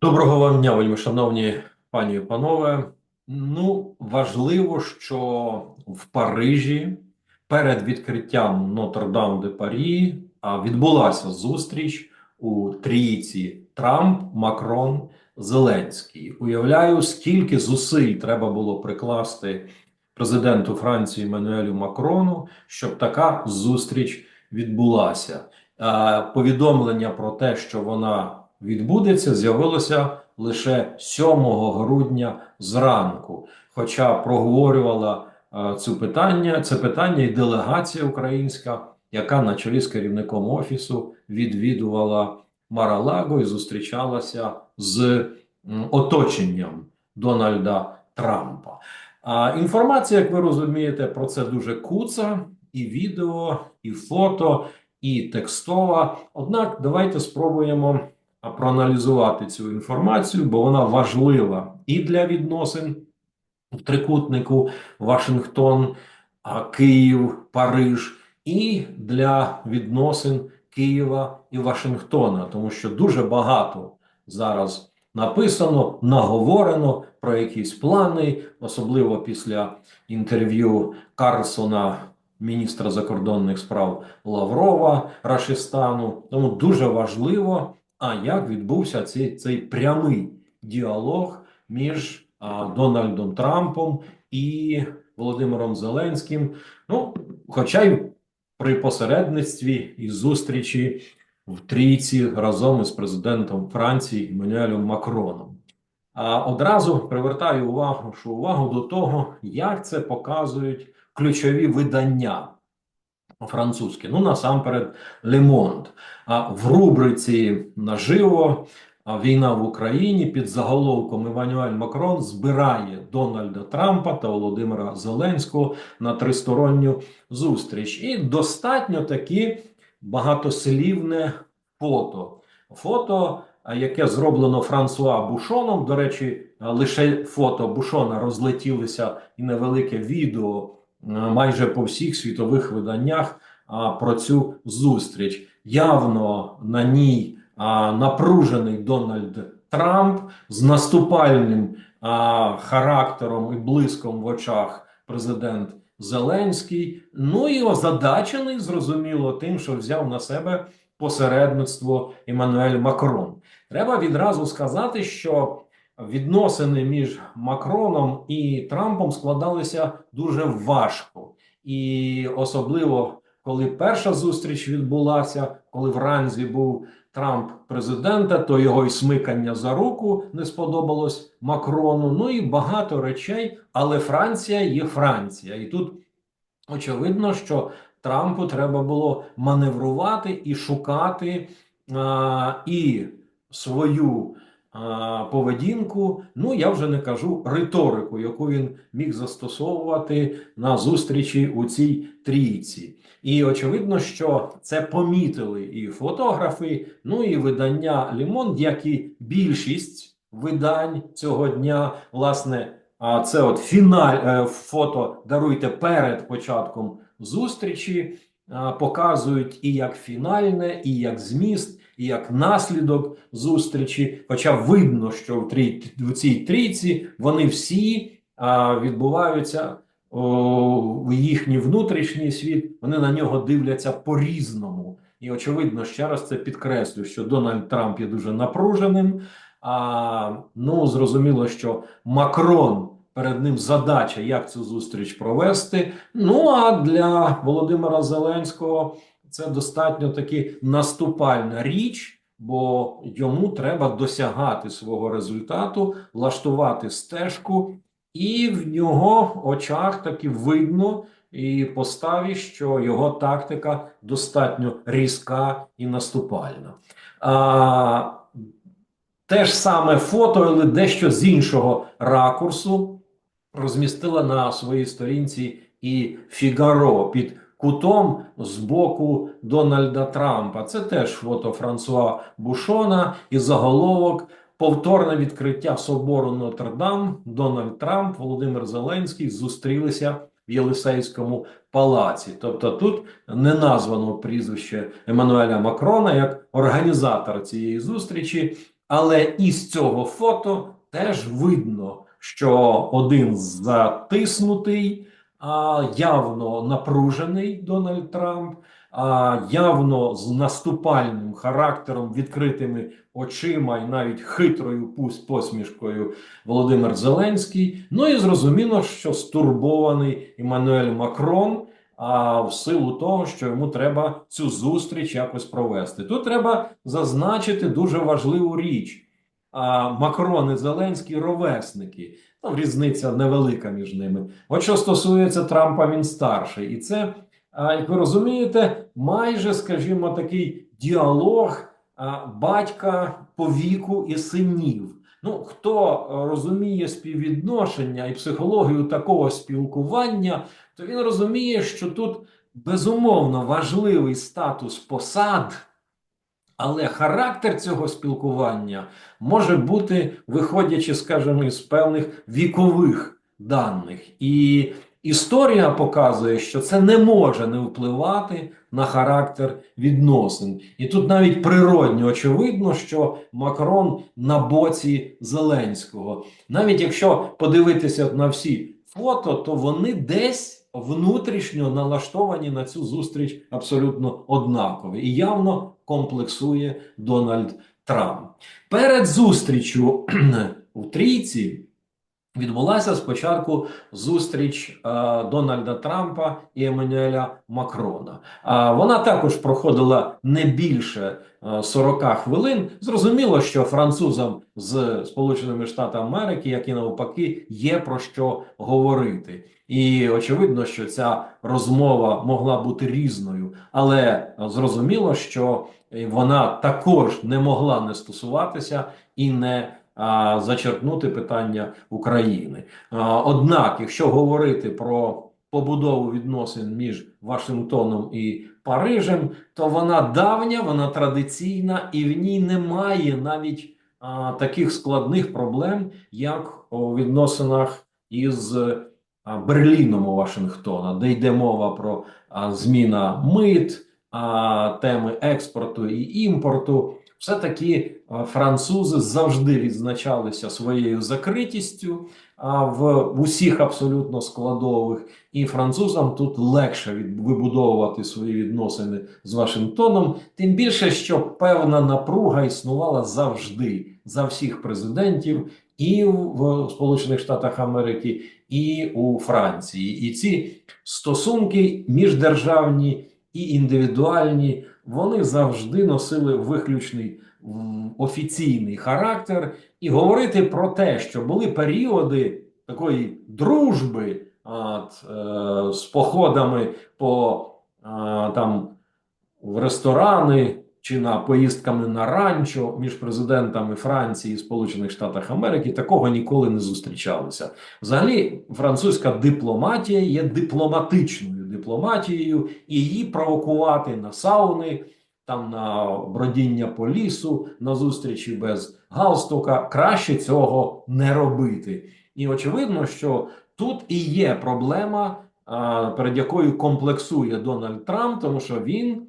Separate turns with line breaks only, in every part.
Доброго вам дня, вельми шановні пані і панове. Ну, важливо, що в Парижі перед відкриттям Нотр-Дам де Парі відбулася зустріч у трійці Трамп, Макрон, Зеленський. Уявляю, скільки зусиль треба було прикласти президенту Франції Еммануелю Макрону, щоб така зустріч відбулася. Повідомлення про те, що вона відбудеться, з'явилося лише 7 грудня зранку. Хоча проговорювала е, цю питання, це питання і делегація українська, яка на чолі з керівником офісу відвідувала Маралаго і зустрічалася з оточенням Дональда Трампа. А інформація, як ви розумієте, про це дуже куца, і відео, і фото, і текстова. Однак, давайте спробуємо проаналізувати цю інформацію, бо вона важлива і для відносин в трикутнику Вашингтон, Київ, Париж, і для відносин Києва і Вашингтона, тому що дуже багато зараз написано, наговорено про якісь плани, особливо після інтерв'ю Карлсона, міністра закордонних справ Лаврова Рашистану. Тому дуже важливо, а як відбувся цей, цей прямий діалог між а, Дональдом Трампом і Володимиром Зеленським. Ну, хоча й при посередництві і зустрічі в трійці разом із президентом Франції Еммануелем Макроном. А одразу привертаю увагу, що увагу до того, як це показують ключові видання французькі. Ну, насамперед, Monde. В рубриці наживо війна в Україні під заголовком Еммануель Макрон збирає Дональда Трампа та Володимира Зеленського на тристоронню зустріч. І достатньо таки багатослівне фото. Фото, яке зроблено Франсуа Бушоном. До речі, лише фото Бушона розлетілися і невелике відео майже по всіх світових виданнях про цю зустріч. Явно на ній а, напружений Дональд Трамп з наступальним а, характером і блиском в очах президент Зеленський. Ну і озадачений, зрозуміло, тим, що взяв на себе посередництво Еммануель Макрон. Треба відразу сказати, що відносини між Макроном і Трампом складалися дуже важко, і особливо коли перша зустріч відбулася, коли вранці був Трамп президента, то його й смикання за руку не сподобалось Макрону. Ну і багато речей, але Франція є Франція, і тут очевидно, що Трампу треба було маневрувати і шукати а, і свою поведінку. Ну я вже не кажу риторику, яку він міг застосовувати на зустрічі у цій трійці. І очевидно, що це помітили і фотографи, ну і видання Лімон, як і більшість видань цього дня, власне. А це от фіналь е, фото даруйте перед початком зустрічі, показують і як фінальне, і як зміст, і як наслідок зустрічі. Хоча видно, що в, трій, в цій трійці вони всі а, відбуваються в їхній внутрішній світ, вони на нього дивляться по-різному. І очевидно, ще раз це підкреслю, що Дональд Трамп є дуже напруженим. А ну зрозуміло, що Макрон перед ним задача, як цю зустріч провести. Ну а для Володимира Зеленського це достатньо таки наступальна річ, бо йому треба досягати свого результату, влаштувати стежку, і в нього очах таки видно. І поставі, що його тактика достатньо різка і наступальна. А, те ж саме фото, але дещо з іншого ракурсу розмістила на своїй сторінці і Фігаро під кутом з боку Дональда Трампа. Це теж фото Франсуа Бушона і заголовок. Повторне відкриття собору Нотр-Дам, Дональд Трамп, Володимир Зеленський зустрілися в Єлисейському палаці. Тобто тут не названо прізвище Еммануеля Макрона як організатора цієї зустрічі, Але із цього фото теж видно, що один затиснутий, явно напружений Дональд Трамп, явно з наступальним характером, відкритими очима і навіть хитрою пусть посмішкою Володимир Зеленський. Ну і зрозуміло, що стурбований Еммануель Макрон. А в силу того, що йому треба цю зустріч якось провести. Тут треба зазначити дуже важливу річ. А Макрон і Зеленський ровесники. Ну, різниця невелика між ними. От що стосується Трампа, він старший. І це, як ви розумієте, майже, скажімо, такий діалог батька по віку і синів. Ну, хто е, розуміє співвідношення і психологію такого спілкування, то він розуміє, що тут безумовно важливий статус посад, але характер цього спілкування може бути, виходячи, скажімо, із певних вікових даних. І історія показує, що це не може не впливати на характер відносин. І тут навіть природньо очевидно, що Макрон на боці Зеленського. Навіть якщо подивитися на всі фото, то вони десь внутрішньо налаштовані на цю зустріч абсолютно однакові і явно комплексує Дональд Трамп. Перед зустрічю у трійці відбулася спочатку зустріч е, Дональда Трампа і Еммануеля Макрона. А вона також проходила не більше е, 40 хвилин. Зрозуміло, що французам з Сполученими Штатами Америки, як і навпаки, є про що говорити. І очевидно, що ця розмова могла бути різною, але е, зрозуміло, що е, вона також не могла не стосуватися і не а, зачерпнути питання України. А, однак, якщо говорити про побудову відносин між Вашингтоном і Парижем, то вона давня, вона традиційна, і в ній немає навіть а, таких складних проблем, як у відносинах із Берліном у Вашингтона, де йде мова про а, зміна мит, теми експорту і імпорту. Все-таки французи завжди відзначалися своєю закритістю а, в, в усіх абсолютно складових, і французам тут легше від, вибудовувати свої відносини з Вашингтоном, тим більше, що певна напруга існувала завжди за всіх президентів і в Сполучених Штатах Америки, і у Франції. І ці стосунки міждержавні і індивідуальні, вони завжди носили виключний офіційний характер, і говорити про те, що були періоди такої дружби от, е, з походами по е, там в ресторани чи на поїздками на ранчо між президентами Франції і Сполучених Штатів Америки, такого ніколи не зустрічалося. Взагалі, французька дипломатія є дипломатичною дипломатією, і її провокувати на сауни, там на бродіння по лісу, на зустрічі без галстука, краще цього не робити. І очевидно, що тут і є проблема, перед якою комплексує Дональд Трамп, тому що він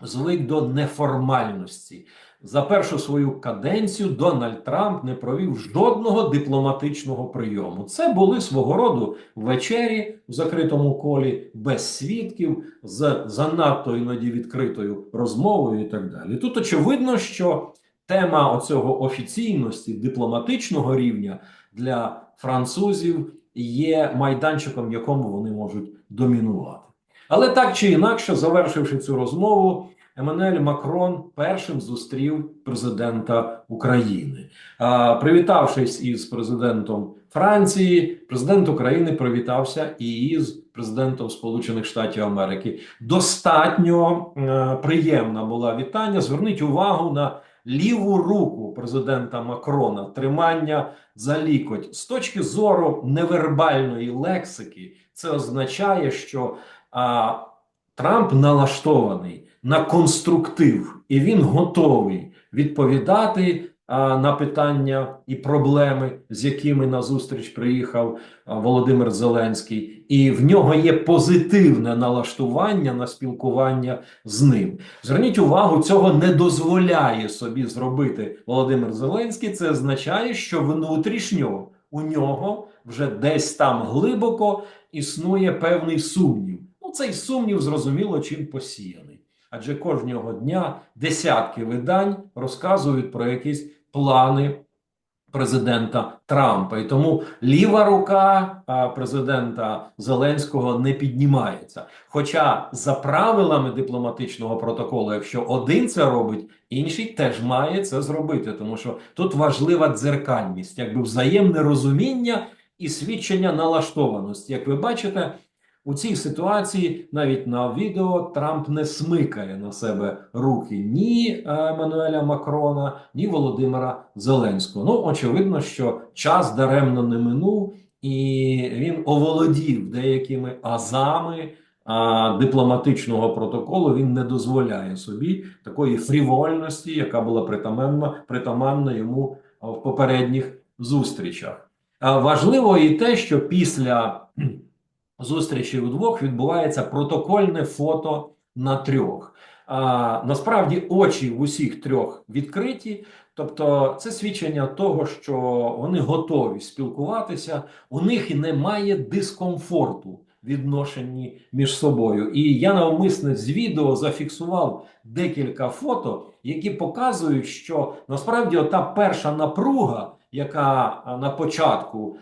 звик до неформальності. За першу свою каденцію Дональд Трамп не провів жодного дипломатичного прийому. Це були свого роду вечері в закритому колі без свідків, з занадто іноді відкритою розмовою і так далі. Тут очевидно, що тема оцього офіційності дипломатичного рівня для французів є майданчиком, в якому вони можуть домінувати. Але так чи інакше, завершивши цю розмову, Еммануель Макрон першим зустрів президента України. А, привітавшись із президентом Франції, президент України привітався і із президентом Сполучених Штатів Америки. Достатньо е, приємна була вітання. Зверніть увагу на ліву руку президента Макрона, тримання за лікоть. З точки зору невербальної лексики, це означає, що а, Трамп налаштований на конструктив, і він готовий відповідати а, на питання і проблеми, з якими на зустріч приїхав а, Володимир Зеленський, і в нього є позитивне налаштування на спілкування з ним. Зверніть увагу, цього не дозволяє собі зробити Володимир Зеленський. Це означає, що внутрішньо у нього вже десь там глибоко існує певний сумнів. Ну, цей сумнів зрозуміло чим посіяний. Адже кожного дня десятки видань розказують про якісь плани президента Трампа. І тому ліва рука президента Зеленського не піднімається. Хоча за правилами дипломатичного протоколу, якщо один це робить, інший теж має це зробити, тому що тут важлива дзеркальність, якби взаємне розуміння і свідчення налаштованості. Як ви бачите, у цій ситуації навіть на відео Трамп не смикає на себе руки ні е, Еммануеля Макрона, ні Володимира Зеленського. Ну, очевидно, що час даремно не минув, і він оволодів деякими азами а, дипломатичного протоколу. Він не дозволяє собі такої фрівольності, яка була притаманна, притаманна йому в попередніх зустрічах. А, важливо і те, що після зустрічі удвох відбувається протокольне фото на трьох. А, насправді очі в усіх трьох відкриті, тобто це свідчення того, що вони готові спілкуватися, у них і немає дискомфорту відношенні між собою. І я навмисне з відео зафіксував декілька фото, які показують, що насправді ота перша напруга, яка на початку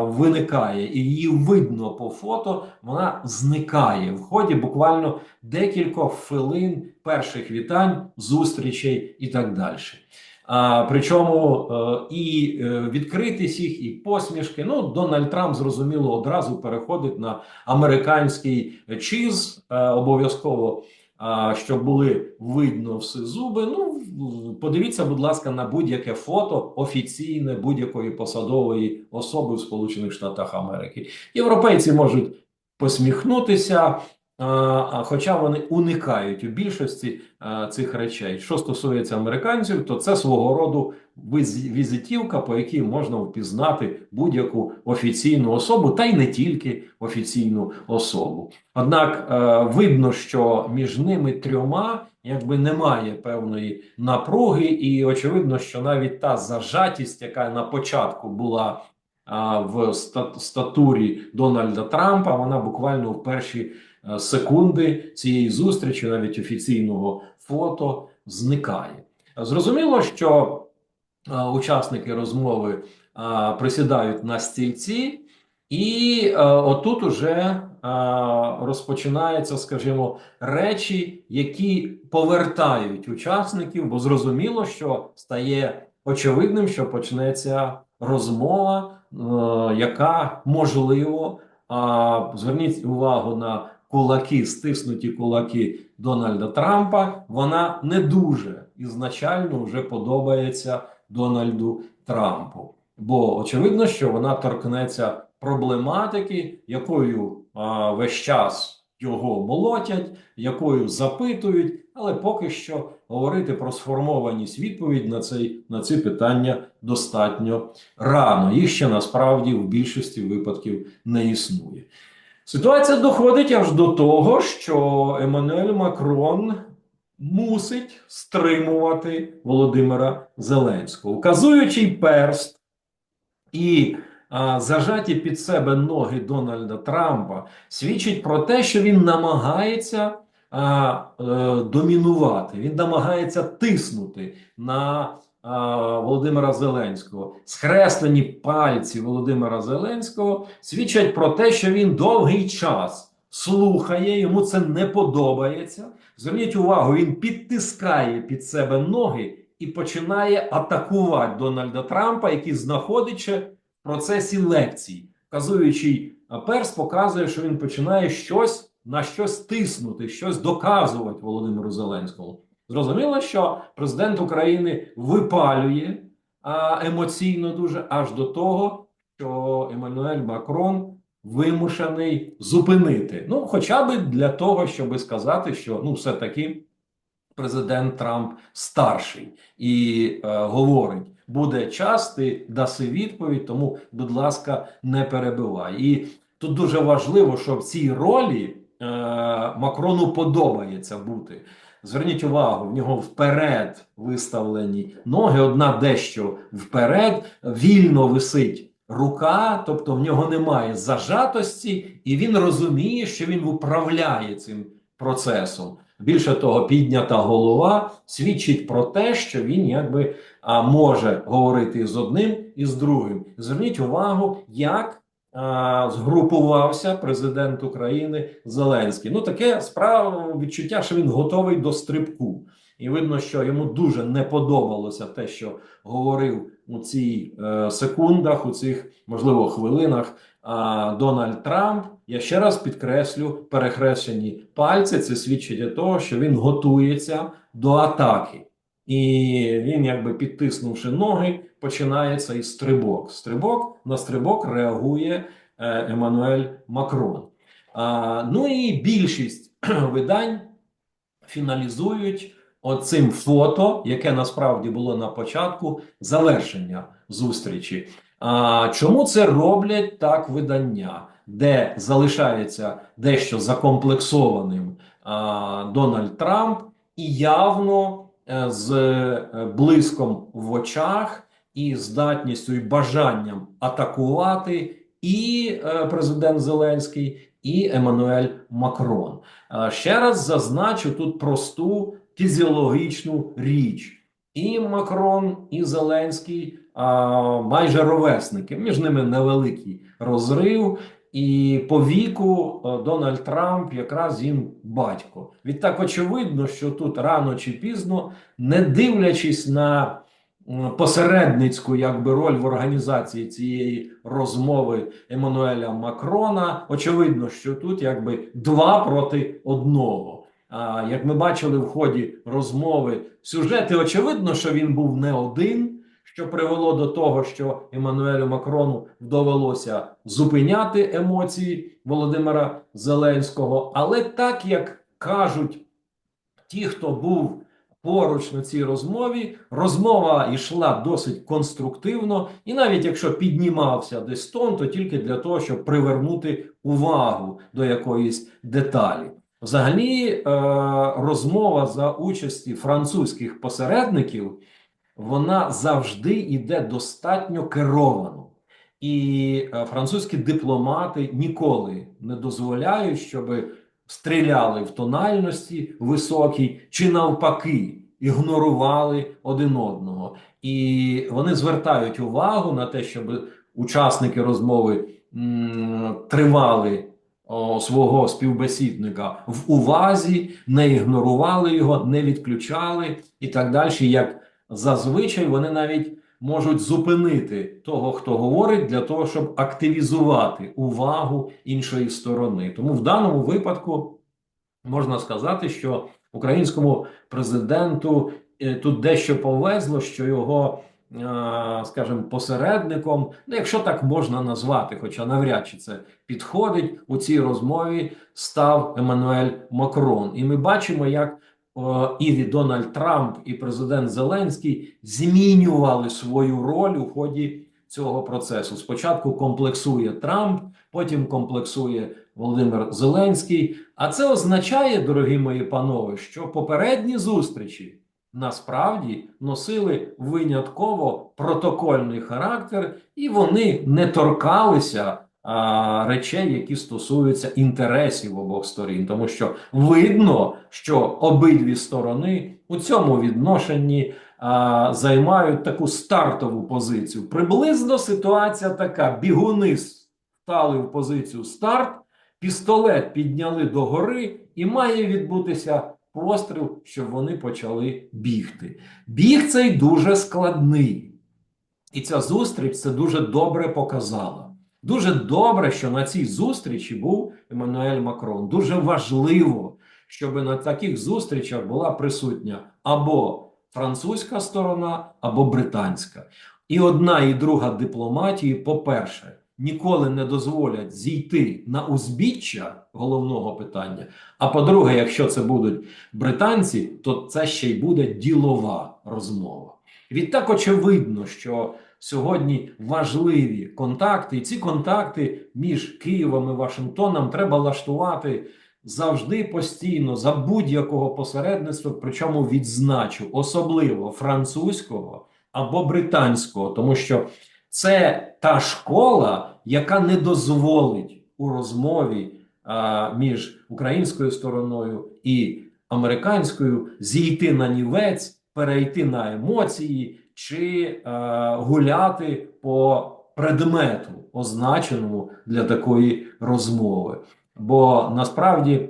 виникає, і її видно по фото, вона зникає в ході буквально декількох хвилин перших вітань, зустрічей і так далі. А, причому е, і е, відкритість їх, і посмішки. Ну, Дональд Трамп зрозуміло одразу переходить на американський чіз е, обов'язково. Щоб були видно всі зуби. Ну подивіться, будь ласка, на будь-яке фото офіційне будь-якої посадової особи в Сполучених Штатах Америки. Європейці можуть посміхнутися, хоча вони уникають у більшості цих речей. Що стосується американців, то це свого роду візитівка, по якій можна впізнати будь-яку офіційну особу, та й не тільки офіційну особу. Однак е, видно, що між ними трьома якби немає певної напруги, і очевидно, що навіть та зажатість, яка на початку була в статурі Дональда Трампа, вона буквально в перші секунди цієї зустрічі, навіть офіційного фото, зникає. Зрозуміло, що е, учасники розмови е, присідають на стільці, і е, отут уже е, розпочинаються, скажімо, речі, які повертають учасників, бо зрозуміло, що стає очевидним, що почнеться розмова, е, яка можливо, зверніть увагу на кулаки, стиснуті кулаки Дональда Трампа. Вона не дуже ізначально вже подобається Дональду Трампу. Бо очевидно, що вона торкнеться проблематики, якою а, весь час його молотять, якою запитують, але поки що говорити про сформованість відповідь на цей на ці питання достатньо рано. Їх ще насправді в більшості випадків не існує. Ситуація доходить аж до того, що Еммануель Макрон мусить стримувати Володимира Зеленського, указуючий перст і а, зажаті під себе ноги Дональда Трампа свідчить про те, що він намагається а, е, домінувати, він намагається тиснути на Володимира Зеленського. Схреслені пальці Володимира Зеленського свідчать про те, що він довгий час слухає, йому це не подобається. Зверніть увагу, він підтискає під себе ноги і починає атакувати Дональда Трампа, який знаходить ще в процесі лекцій. Вказуючий а, перс показує, що він починає щось на щось тиснути, щось доказувати Володимиру Зеленському. Зрозуміло, що президент України випалює емоційно дуже аж до того, що Еммануель Макрон вимушений зупинити. Ну, хоча б для того, щоб сказати, що ну, все-таки президент Трамп старший і е, говорить: буде час, ти даси відповідь, тому, будь ласка, не перебивай. І тут дуже важливо, що в цій ролі е, Макрону подобається бути. Зверніть увагу, в нього вперед виставлені ноги, одна дещо вперед, вільно висить рука, тобто в нього немає зажатості, і він розуміє, що він управляє цим процесом. Більше того, піднята голова свідчить про те, що він якби а, може говорити з одним і з другим. Зверніть увагу, як згрупувався президент України Зеленський. Ну, таке справа відчуття, що він готовий до стрибку. І видно, що йому дуже не подобалося те, що говорив у цій е, секундах, у цих можливо хвилинах а, Дональд Трамп. Я ще раз підкреслю перехрещені пальці. Це свідчить того, що він готується до атаки, і він, якби підтиснувши ноги, починається із стрибок. Стрибок на стрибок реагує е, Еммануель Макрон. Ну і більшість видань фіналізують оцим фото, яке насправді було на початку завершення зустрічі. А чому це роблять так видання, де залишається дещо закомплексованим а, Дональд Трамп і явно е, з е, блиском в очах і здатністю і бажанням атакувати і е, президент Зеленський, і Еммануель Макрон. А, ще раз зазначу тут просту фізіологічну річ. І Макрон, і Зеленський а, майже ровесники. Між ними невеликий розрив. І по віку Дональд Трамп якраз їм батько. Відтак очевидно, що тут рано чи пізно, не дивлячись на посередницьку якби роль в організації цієї розмови Еммануеля Макрона, очевидно, що тут якби два проти одного. А, Як ми бачили в ході розмови сюжети, очевидно, що він був не один, що привело до того, що Еммануелю Макрону довелося зупиняти емоції Володимира Зеленського. Але так як кажуть ті, хто був поруч на цій розмові, розмова йшла досить конструктивно, і навіть якщо піднімався десь тон, то тільки для того, щоб привернути увагу до якоїсь деталі. Взагалі, е, розмова за участі французьких посередників, вона завжди йде достатньо керовано. І е, французькі дипломати ніколи не дозволяють, щоб стріляли в тональності високій, чи навпаки, ігнорували один одного. І вони звертають увагу на те, щоб учасники розмови тривали свого співбесідника в увазі, не ігнорували його, не відключали і так далі. Як зазвичай вони навіть можуть зупинити того, хто говорить, для того, щоб активізувати увагу іншої сторони. Тому в даному випадку можна сказати, що українському президенту е, тут дещо повезло, що його. е, Скажімо, посередником, ну якщо так можна назвати, хоча навряд чи це підходить у цій розмові, став Еммануель Макрон. І ми бачимо, як і Дональд Трамп, і президент Зеленський змінювали свою роль у ході цього процесу. Спочатку комплексує Трамп, потім комплексує Володимир Зеленський. А це означає, дорогі мої панове, що попередні зустрічі насправді носили винятково протокольний характер, і вони не торкалися речей, які стосуються інтересів обох сторін, тому що видно, що обидві сторони у цьому відношенні займають таку стартову позицію. Приблизно ситуація така: бігуни стали в позицію старт, пістолет підняли догори, і має відбутися постріл, щоб вони почали бігти. Біг цей дуже складний. І ця зустріч це дуже добре показала. Дуже добре, що на цій зустрічі був Еммануель Макрон. Дуже важливо, щоб на таких зустрічах була присутня або французька сторона, або британська. І одна, і друга дипломатії, по-перше, ніколи не дозволять зійти на узбіччя головного питання. А по-друге, якщо це будуть британці, то це ще й буде ділова розмова. Відтак очевидно, що сьогодні важливі контакти, і ці контакти між Києвом і Вашингтоном треба лаштувати завжди постійно за будь-якого посередництва, причому відзначу особливо французького або британського, тому що це та школа, яка не дозволить у розмові а, між українською стороною і американською зійти на нівець, перейти на емоції чи е, гуляти по предмету, означеному для такої розмови. Бо насправді,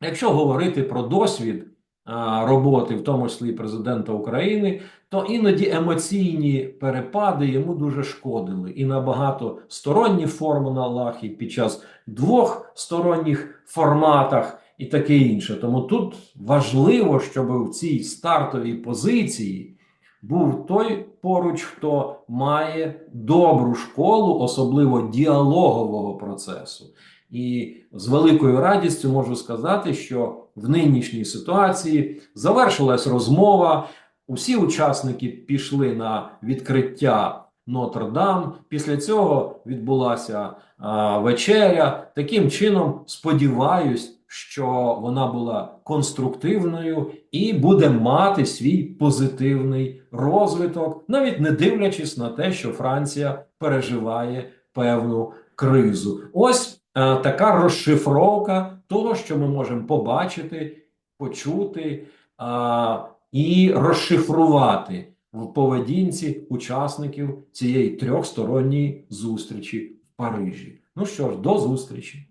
якщо говорити про досвід а, роботи, в тому числі президента України, то іноді емоційні перепади йому дуже шкодили і на багатосторонніх формулах, і під час двохсторонніх форматах, і таке інше. Тому тут важливо, щоб в цій стартовій позиції був той поруч, хто має добру школу, особливо діалогового процесу. І з великою радістю можу сказати, що в нинішній ситуації завершилась розмова. Усі учасники пішли на відкриття Нотр-Дам. Після цього відбулася а, вечеря. Таким чином, сподіваюсь, що вона була конструктивною і буде мати свій позитивний розвиток, навіть не дивлячись на те, що Франція переживає певну кризу. Ось е, така розшифровка того, що ми можемо побачити, почути а, і розшифрувати в поведінці учасників цієї трьохсторонньої зустрічі в Парижі. Ну що ж, до зустрічі.